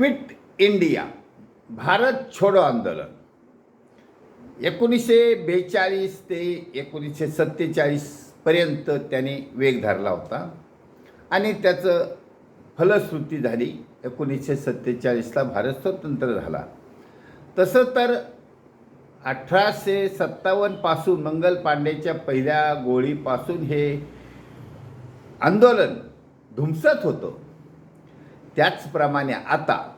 Quit India Bharat छोडो आंदोलन. एकोणीसशे बेचाळीस ते एकोणीसशे सत्तेचाळीसपर्यंत त्याने वेग धरला होता. आणि त्याचं फलश्रुती झाली. एकोणीसशे सत्तेचाळीसला भारत स्वतंत्र झाला. तसं तर अठराशे सत्तावन्नपासून मंगल पांडेच्या पहिल्या गोळीपासून हे आंदोलन धुमसत होतं. त्याचप्रमाणे आता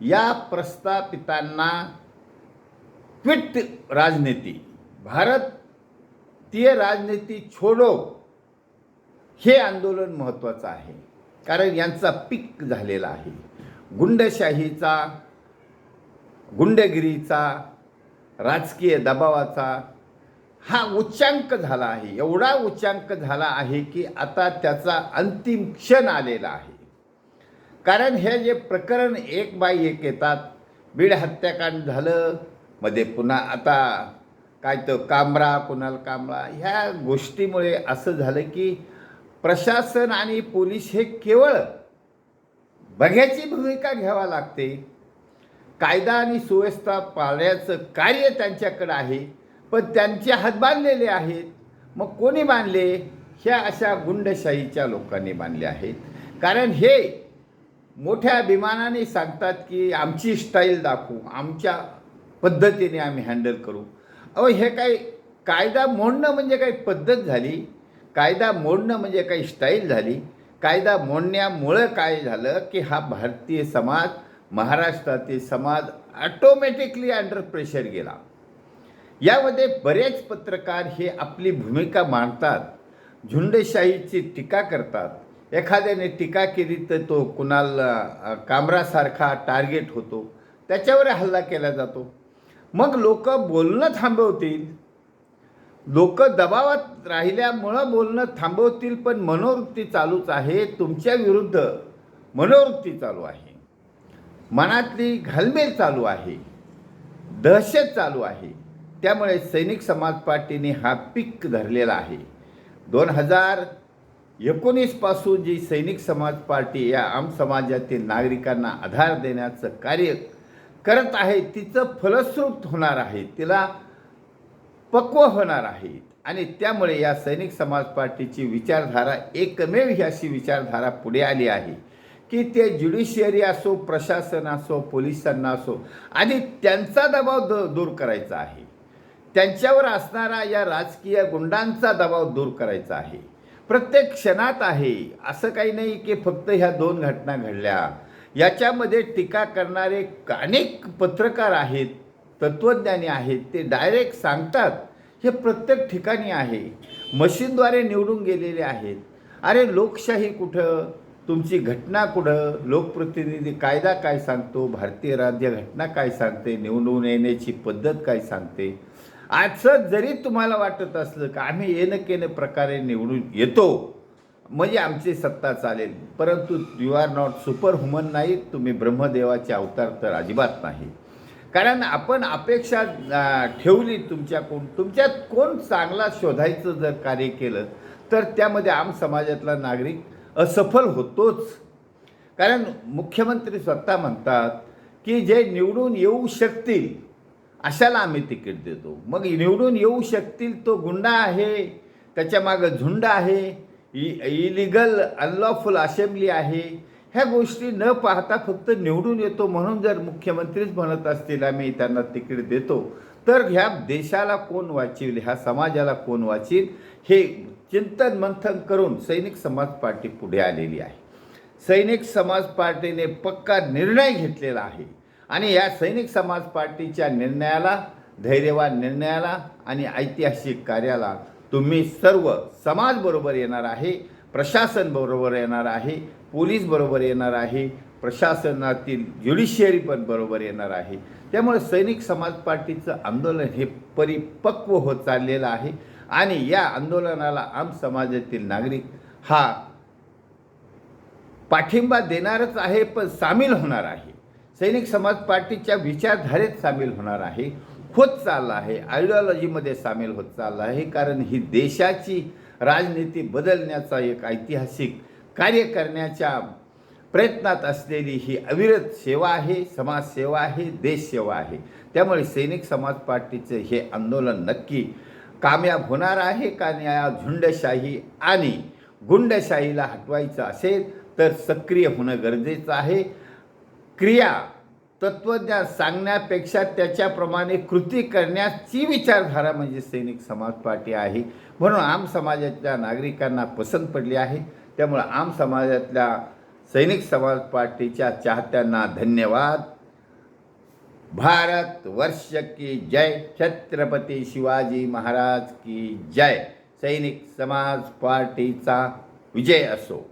या प्रस्थापितांना क्विट राजनीती भारतीय राजनीती छोडो हे आंदोलन महत्त्वाचं आहे. कारण यांचा पीक झालेला आहे. गुंडशाहीचा गुंडगिरीचा राजकीय दबावाचा हा उच्चांक झाला आहे. एवढा उच्चांक झाला आहे की आता त्याचा अंतिम क्षण आलेला आहे. कारण हे जे प्रकरण एक बाय एक येतात बीड हत्याकांड झालं मध्ये पुन्हा आता काय तर कांबरा कुणाल कांबळा ह्या गोष्टीमुळे असं झालं की प्रशासन आणि पोलीस हे केवळ बघ्याची भूमिका घ्यावा लागते. कायदा आणि सुव्यवस्था पाळण्याचं कार्य त्यांच्याकडं आहे पण त्यांचे हात बांधलेले आहेत. मग कोणी बांधले? ह्या अशा गुंडशाहीच्या लोकांनी बांधले आहेत. कारण हे मोठ्या अभिमानाने सांगतात की आमची स्टाईल दाखवू आमच्या पद्धतीने आम्ही हँडल करू. अहो हे काही कायदा मोडणं म्हणजे काही पद्धत झाली कायदा मोडणं म्हणजे काही स्टाईल झाली कायदा मोडण्यामुळं काय झालं की हा भारतीय समाज महाराष्ट्रातील समाज ॲटोमॅटिकली अंडर प्रेशर गेला. यामध्ये बरेच पत्रकार हे आपली भूमिका मांडतात झुंडशाहीची टीका करतात एखाद्याने टीका केली तर तो कुणाला कामरासारखा टार्गेट होतो. त्याच्यावर हल्ला केला जातो. मग लोक बोलणं थांबवतील. लोक दबावात राहिल्यामुळं बोलणं थांबवतील पण मनोवृत्ती चालूच आहे. तुमच्या विरुद्ध मनोवृत्ती चालू आहे. मनातली घालमेल चालू आहे. दहशत चालू आहे. त्यामुळे सैनिक समाज पार्टीने हा पीक धरलेला आहे. दोन हजार एकोणीसपासून जी सैनिक समाज पार्टी या आम समाजातील नागरिकांना आधार देण्याचं कार्य करत आहे तिचं फलश्रुत होणार आहे तिला पक्व होणार आहे. आणि त्यामुळे या सैनिक समाज पार्टीची विचारधारा एकमेव ही अशी विचारधारा पुढे आली आहे की ते ज्युडिशियरी असो प्रशासन असो पोलिसांना असो आणि त्यांचा दबाव द दूर करायचा आहे. त्यांच्यावर असणारा या राजकीय गुंडांचा दबाव दूर करायचा आहे. प्रत्येक क्षणात आहे. असं काही नाही की फक्त ह्या दोन घटना घडल्या. याच्यामध्ये टीका करणारे अनेक पत्रकार आहेत तत्त्वज्ञानी आहेत ते डायरेक्ट सांगतात हे प्रत्येक ठिकाणी आहे. मशीनद्वारे निवडून गेलेले आहेत. अरे लोकशाही कुठं? तुमची घटना कुठं? लोकप्रतिनिधी कायदा काय सांगतो? भारतीय राज्य घटना काय सांगते? निवडून येण्याची पद्धत काय सांगते? असं जरी तुम्हाला वाटत असलं का आम्ही येणं केनं प्रकारे निवडून येतो म्हणजे आमची सत्ता चालेल. परंतु you are not super human नाही तुम्ही ब्रह्मदेवाचे अवतार तर अजिबात नाही. कारण आपण अपेक्षा ठेवली तुमच्याकडून. तुमच्यात कोण चांगला शोधायचं जर कार्य केलं तर त्यामध्ये आम समाजातला नागरिक असफल होतोच. कारण मुख्यमंत्री स्वतः म्हणतात की जे निवडून येऊ शकतील अशाला आम्ही तिकीट देतो. मग निवडून येऊ शकतील तो गुंडा आहे त्याच्या मागं झुंड आहे इलिगल अनलॉफुल असेंब्ली आहे. ह्या गोष्टी न पाहता फक्त निवडून येतो म्हणून जर मुख्यमंत्रीच म्हणत असतील आम्ही त्यांना तिकीट देतो. तर ह्या देशाला कोण वाचील ह्या समाजाला कोण वाचील हे चिंतन मंथन करून सैनिक समाज पार्टी पुढे आलेली आहे. सैनिक समाज पार्टीने पक्का निर्णय घेतलेला आहे. आणि या सैनिक समाज पार्टीच्या निर्णयाला धैर्यवान निर्णयाला आणि ऐतिहासिक कार्याला तुम्ही सर्व समाज बरोबर येणार आहे प्रशासन बरोबर येणार आहे पोलीस बरोबर येणार आहे प्रशासनातील ज्युडिशियरी पण बरोबर येणार आहे. त्यामुळे सैनिक समाज पार्टीचं आंदोलन हे परिपक्व होत चाललेलं आहे आणि या आंदोलनाला आम समाजातील नागरिक हा पाठिंबा देणारच आहे पण सामील होणार आहे. सैनिक समाज पार्टीच्या विचारधारेत सामील होणार आहे होत चालला आहे आयडिओलॉजीमध्ये सामील होत चालला आहे कारण ही देशाची राजनीती बदलण्याचा एक ऐतिहासिक कार्य करण्याच्या प्रयत्नात असलेली ही अविरत सेवा आहे समाजसेवा आहे देशसेवा आहे. त्यामुळे सैनिक समाज पार्टीचं हे आंदोलन नक्की कामयाब होणार आहे का या झुंडशाही आणि गुंडशाहीला हटवायचं असेल तर सक्रिय होणं गरजेचं आहे. क्रिया तत्त्वज्ञान सांगण्यापेक्षा त्याच्याप्रमाणे कृती करण्याची विचारधारा म्हणजे सैनिक समाज पार्टी आहे. म्हणून आम समाजातल्या नागरिकांना पसंत पडली आहे. त्यामुळं आम समाजातल्या सैनिक समाज पार्टीच्या चाहत्यांना धन्यवाद. भारत वर्ष की जय. छत्रपती शिवाजी महाराज की जय. सैनिक समाज पार्टीचा विजय असो.